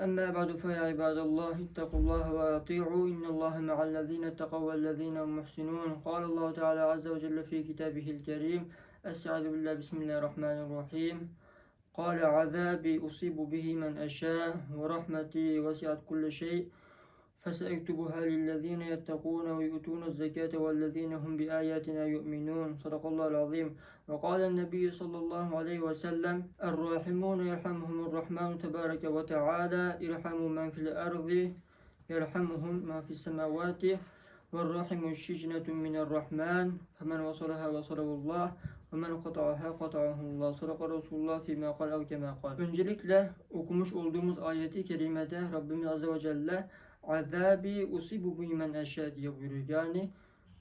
أما بعد فيا عباد الله اتقوا الله وأطيعوا. إن الله مع الذين اتقوا والذين هم محسنون. قال الله تعالى عز وجل في كتابه الكريم أستعذ بالله بسم الله الرحمن الرحيم. قال عذابي أصيب به من أشاء ورحمتي وسعت كل شيء. فسأكتبها للذين يتقون ويؤتون الزكاة والذين هم بآياتنا يؤمنون صدق الله العظيم وقال النبي صلى الله عليه وسلم الراحمون يرحمهم الرحمن تبارك وتعالى ارحموا من في الأرض يرحمهم ما في السماوات والرحم الشجنة من الرحمن فمن وصلها وصله الله ومن قطعها قطعه Allah. Sadaka Resulullah fîmâ kal ev kemâ kal. Öncelikle okumuş olduğumuz ayeti kerimede Rabbimiz Azze ve Celle azabi usibu bu men eşya diye buyuruyor. Yani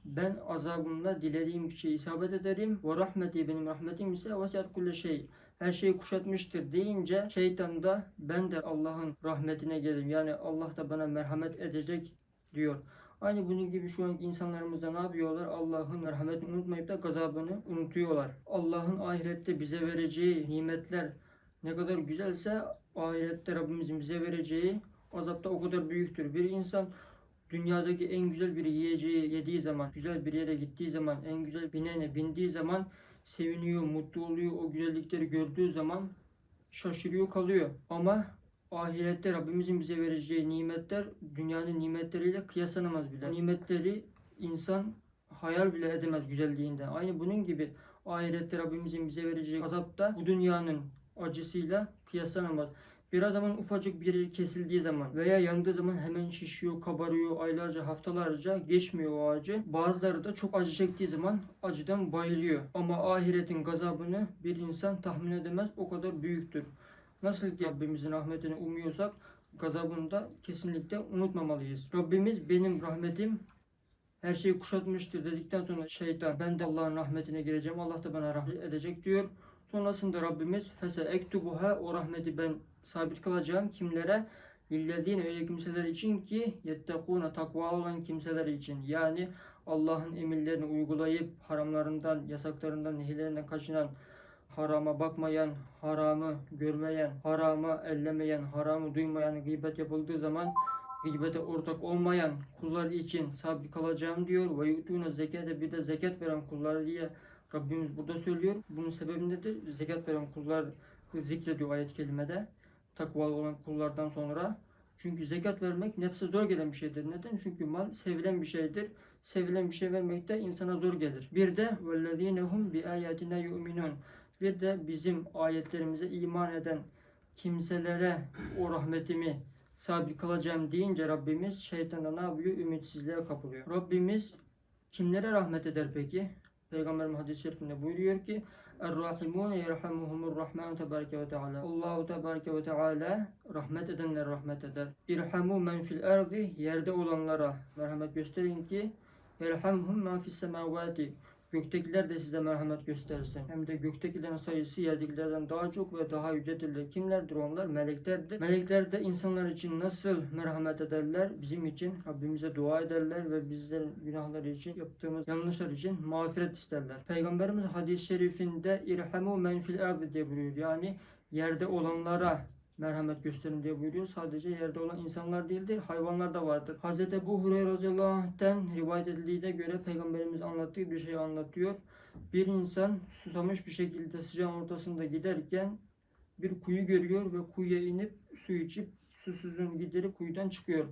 ben azabımla dilediğim kişiye isabet ederim. Ve rahmeti benim rahmetim ise vesiat kulle şey. Her şeyi kuşatmıştır deyince şeytan da ben de Allah'ın rahmetine gelirim. Yani Allah da bana merhamet edecek diyor. Aynı bunun gibi şu anki insanlarımız da ne yapıyorlar? Allah'ın merhametini unutmayıp da gazabını unutuyorlar. Allah'ın ahirette bize vereceği nimetler ne kadar güzelse ahirette Rabbimizin bize vereceği azap da o kadar büyüktür. Bir insan dünyadaki en güzel bir yiyeceği yediği zaman, güzel bir yere gittiği zaman, en güzel binene bindiği zaman seviniyor, mutlu oluyor. O güzellikleri gördüğü zaman şaşırıyor kalıyor. Ama ahirette Rabbimizin bize vereceği nimetler dünyanın nimetleriyle kıyaslanamaz bile. Nimetleri insan hayal bile edemez güzelliğinden. Aynı bunun gibi ahirette Rabbimizin bize vereceği azap da bu dünyanın acısıyla kıyaslanamaz. Bir adamın ufacık bir yeri kesildiği zaman veya yandığı zaman hemen şişiyor, kabarıyor, aylarca, haftalarca geçmiyor o acı. Bazıları da çok acı çektiği zaman acıdan bayılıyor. Ama ahiretin gazabını bir insan tahmin edemez, o kadar büyüktür. Nasıl ki Rabbimizin rahmetini umuyorsak gazabını da kesinlikle unutmamalıyız. Rabbimiz benim rahmetim her şeyi kuşatmıştır dedikten sonra şeytan ben de Allah'ın rahmetine gireceğim. Allah da bana rahmet edecek diyor. Sonrasında Rabbimiz fese ektubuha o rahmeti ben sabit kalacağım kimlere? Lillezine öyle kimseler için ki yettekûne takva olan kimseler için. Yani Allah'ın emirlerini uygulayıp haramlarından, yasaklarından, nehirlerinden kaçınan, harama bakmayan, haramı görmeyen, haramı ellemeyen, haramı duymayan, gıybet yapıldığı zaman gıybete ortak olmayan kullar için sabit kalacağım diyor. Ve yutûne zekete bir de zekat veren kullar diye Rabbimiz burada söylüyor. Bunun sebebi nedir? Zekat veren kullar zikrediyor ayet kelimede. Takvalı olan kullardan sonra. Çünkü zekat vermek nefse zor gelen bir şeydir. Neden? Çünkü mal sevilen bir şeydir. Sevilen bir şey vermek de insana zor gelir. Bir de وَالَّذ۪ينَ هُمْ بِآيَاتِنَا يُؤْمِنُونَ Bir de bizim ayetlerimize iman eden kimselere o rahmetimi sabit kalacağım deyince Rabbimiz şeytana ne yapıyor? Ümitsizliğe kapılıyor. Rabbimiz kimlere rahmet eder peki? Peygamberimiz hadis-i şerifinde buyuruyor ki Er-Rahimun yerhamuhumur Rahman tebareke ve teala. Allahu tebareke ve teala rahmet edenler rahmet eder. İrhamu men fil ardı yerde olanlara merhamet gösterin ki yerhamhum men fis semavati. Göktekiler de size merhamet göstersin. Hem de göktekilerin sayısı yerdekilerden daha çok ve daha yücedirler. Kimlerdir onlar? Meleklerdir. Melekler de insanlar için nasıl merhamet ederler? Bizim için Rabbimize dua ederler ve bizlerin günahları için yaptığımız yanlışlar için mağfiret isterler. Peygamberimiz hadis-i şerifinde irhamu men fil ardı diye buyuruyor. Yani yerde olanlara merhamet gösterin diye buyuruyor. Sadece yerde olan insanlar değildir, hayvanlar da vardır. Hz. Ebu Hureyre radıyallahu anh'ten rivayet edildiğine göre Peygamberimiz anlattığı bir şey anlatıyor. Bir insan susamış bir şekilde sıcağın ortasında giderken bir kuyu görüyor ve kuyuya inip su içip susuzluğunu giderip kuyudan çıkıyor.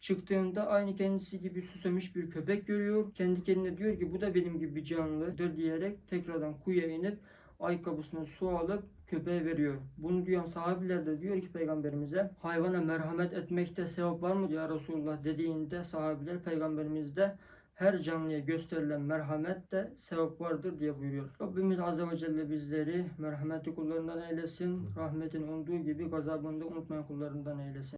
Çıktığında aynı kendisi gibi susamış bir köpek görüyor. Kendi kendine diyor ki bu da benim gibi bir canlıdır diyerek tekrardan kuyuya inip ayakkabısına su alıp köpeğe veriyor. Bunu duyan sahabiler de diyor ki peygamberimize hayvana merhamet etmekte sevap var mı ya Resulullah dediğinde sahabiler peygamberimizde her canlıya gösterilen merhamet de sevap vardır diye buyuruyor. Rabbimiz Azze ve Celle bizleri merhametli kullarından eylesin. Rahmetin olduğu gibi gazabını da unutmayan kullarından eylesin.